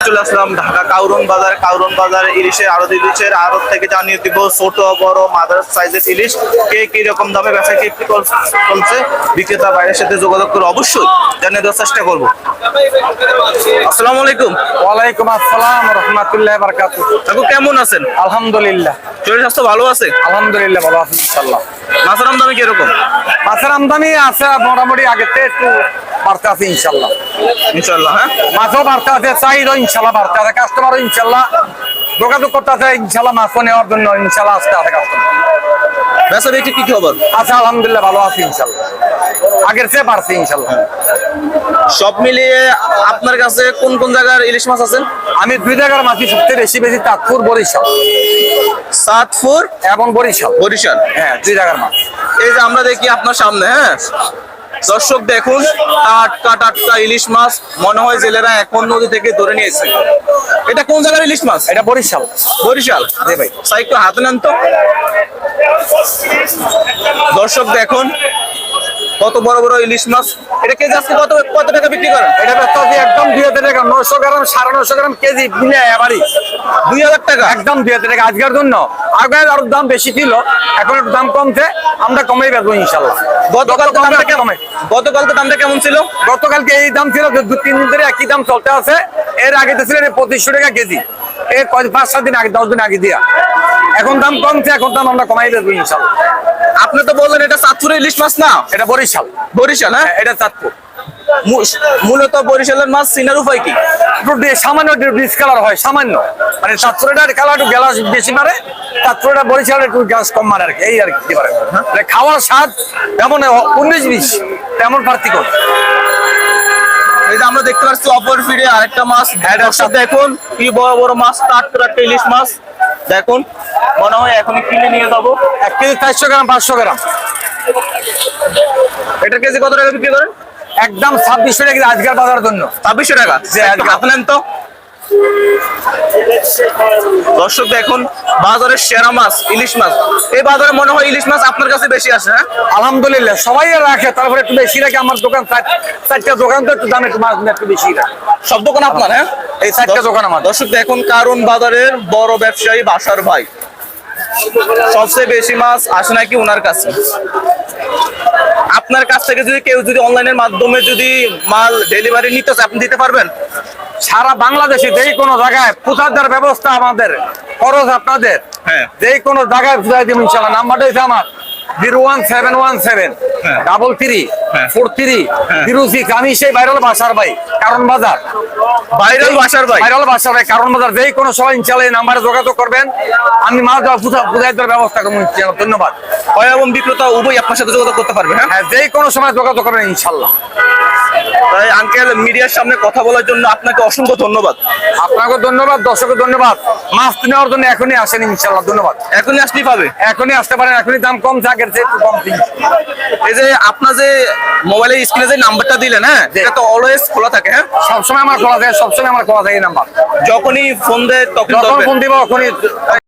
চলে আসলাম ঢাকা কাউরন বাজার। কাউরন বাজার ইলিশের আড়ত ইলিশের আড়ত থেকে জানিয়ে দিব ছোট বড় মাদার সাইজের ইলিশ। কে কি রকম দামে কর- চলছে বিক্রেতা বাইরের সাথে যোগাযোগ করে অবশ্যই জানিয়ে দেওয়ার চেষ্টা করব। আসসালামু আলাইকুম। ওয়ালাইকুম আসসালাম রহমতুল্লাহ বারকাত কাকু কেমন আছেন? আলহামদুলিল্লাহ। শরীর স্বাস্থ্য ভালো আছে? আলহামদুলিল্লাহ ভালো মাছের আমদানি কীরকম? মাছের আমদানি আছে মোটামুটি থেকে একটু বাড়তে আছে ইনশাল্লাহ। ইনশাল্লাহ হ্যাঁ? মাছও বাড়তে আছে চাহিদা ইনশাল্লাহ বাড়তে আছে কাস্টমারও ইনশাল্লাহ যোগাযোগ করতে আছে ইনশাল্লাহ মাছও নেওয়ার জন্য ইনশাল্লাহ আসতে আছে কাস্টমার বেচা বিক্রি কি খবর? আচ্ছা আলহামদুলিল্লাহ ভালো আছি ইনশাল্লাহ। আগের চেয়ে বাড়ছে ইনশাল্লাহ। সব মিলিয়ে আপনার কাছে কোন কোন জায়গার ইলিশ মাছ আমি দুই জায়গার মাছি সবচেয়ে বেশি বেশি তাজপুর বরিশাল। সাতপুর এবং বরিশাল। বরিশাল? হ্যাঁ দুই জায়গার মাছ। এই যে আমরা দেখি আপনার সামনে হ্যাঁ? দর্শক দেখুন টাটকা টাটকা ইলিশ মাছ মনে হয় জেলেরা এখন নদী থেকে ধরে নিয়েছে। এটা কোন জায়গার ইলিশ মাছ? এটা বরিশাল। বরিশাল? জি ভাই। সাইকটা হাতে নেন তো। দর্শক দেখুন কত বড় বড় ইলিশ মাছ? এটা কেজি আজকে কত কত টাকা বিক্রি করেন? এটা আছে একদম দুই হাজার টাকা নশো গ্রাম সাড়ে নশো গ্রাম কেজি মিলে এবারই দুই হাজার টাকা? একদম দুই হাজার টাকা আজকের জন্য। আগে আরও দাম বেশি ছিল এখন একটু দাম কমছে আমরা কমেই বেচবো ইনশাল্লাহ গতকালকে দামটা কেমন? কমে। গতকালকে দামটা কেমন ছিল? গতকালকে এই দাম ছিল যে দু তিন দিন ধরে একই দাম চলতে আছে। এর আগে তো ছিল পঁচিশশো টাকা কেজি। কয় পাঁচ সাত দিন আগে দশ দিন আগে দিয়া। এখন দাম কমছে এখন দাম আমরা কমাই দেবো ইনশাল্লাহ। আপনি তো বললেন এটা সাতপুরের ইলিশ মাছ না এটা বরিশাল। বরিশাল হ্যাঁ? এটা চাঁদপুর। মূলত বরিশালের মাছ চিনার উপায় কি? একটু সামান্য কালার হয় সামান্য। মানে চাঁদপুরের কালার একটু গ্যালাস বেশি মারে চাঁদপুরের বরিশালের একটু গ্যাস কম মারে আর কি এই আর কি পারে মানে খাওয়ার স্বাদ তেমন উনিশ বিশ তেমন পার্থক্য। এই যে আমরা দেখতে পাচ্ছি অপর ফিরে আরেকটা মাছ দেখুন কি বড় বড় মাছ টাটকা টাটকা ইলিশ মাছ। দেখুন মনে হয় এখন কিনে নিয়ে যাব। এক কেজি চারশো গ্রাম পাঁচশো গ্রাম। এটা কেজি কত টাকা বিক্রি করেন? একদম ছাব্বিশশো টাকা আজকের বাজারের জন্য। ছাব্বিশশো টাকা। আপনার তো দর্শক দেখুন বাজারের সেরা মাছ ইলিশ মাছ। এই বাজারে মনে হয় ইলিশ মাছ আপনার কাছে বেশি আসে হ্যাঁ? আলহামদুলিল্লাহ সবাই রাখে। তারপরে একটু বেশি রাখে আমার দোকান চার- চারটা দোকান তো একটু দাম একটু মাছ একটু বেশি রাখে। সব দোকান আপনার হ্যাঁ? এই চারটা দোকান আমার। দর্শক দেখুন কারণ বাজারের বড় ব্যবসায়ী বাসার ভাই। সবচেয়ে বেশি মাছ আসে নাকি ওনার কাছে? আপনার কাছ থেকে যদি কেউ যদি অনলাইনের মাধ্যমে যদি মাল ডেলিভারি নিতে আপনি দিতে পারবেন? সারা বাংলাদেশে যেই কোনো জায়গায় পৌঁছার দেওয়ার ব্যবস্থা আমাদের খরচ আপনাদের। হ্যাঁ। যেই কোনো জায়গায় পৌঁছাই দিব ইনশাল্লাহ। নাম্বারটা হচ্ছে আমার। Zero one seven one seven হ্যাঁ। ডাবল থ্রি হ্যাঁ। ফোর থ্রি হ্যাঁ। জিরো সিক্স আমি সেই ভাইরাল বাসার ভাই কারণ বাজার। ভাইরাল বাসার ভাই। ভাইরাল বাসার ভাই কারণ বাজার। যেই কোনো সময় ইনশাল্লাহ এই নাম্বারে যোগাযোগ করবেন। আমি পৌঁছাই দেওয়ার ব্যবস্থা করব ধন্যবাদ। ক্রয় এবং বিক্রেতা উভয় আপনার সাথে যোগাযোগ করতে পারবে যে হ্যাঁ যেই কোনো সময় যোগাযোগ করবেন ইনশাল্লাহ। তাই আঙ্কেল মিডিয়ার সামনে কথা বলার জন্য আপনাকে অসংখ্য ধন্যবাদ। আপনাকে ধন্যবাদ দর্শকের ধন্যবাদ। মাছ নেওয়ার জন্য এখনই আসেন ইনশাল্লাহ ধন্যবাদ। এখনই আসলেই পাবে? এখনই আসতে পারেন এখনই দাম কম থাকে একটু কম দিন। এই যে আপনার যে মোবাইলের স্ক্রিনে যে নাম্বারটা দিলেন হ্যাঁ এটা তো অলওয়েজ খোলা থাকে হ্যাঁ? সবসময় আমার খোলা থাকে সবসময় আমার খোলা থাকে এই নাম্বার যখনই ফোন দেয় তখন ফোন দিব তখনই